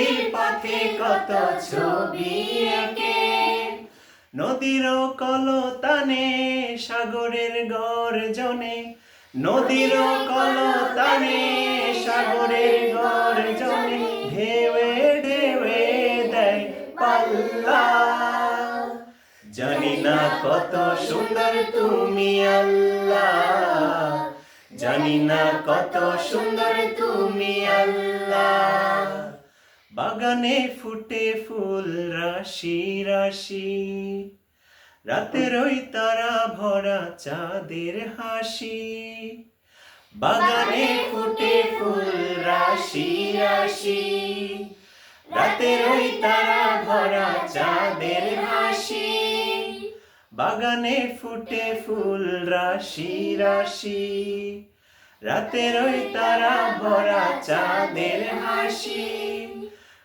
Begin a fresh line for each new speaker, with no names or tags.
পৃথিবীর পথে কত ছবি একে। নদীর কলতানে সাগরের গর্জনে। নদীর কলতানে সাগরের গর্জনে ঢেউে ঢেউে দেয় পাল্লা। জানি না কত সুন্দর তুমি আল্লাহ জানি না কত সুন্দর তুমি আল্লাহ বাগানে ফুটে ফুল, রাশি রাশি। রাতের ওই তারা ভরা চাঁদের হাসি। বাগানে ফুটে ফুল, রাশি রাশি। রাতের ওই তারা ভরা চাঁদের হাসি। বাগানে ফুটে ফুল, রাশি রাশি। রাতের ওই তারা ভরা চাঁদের হাসি।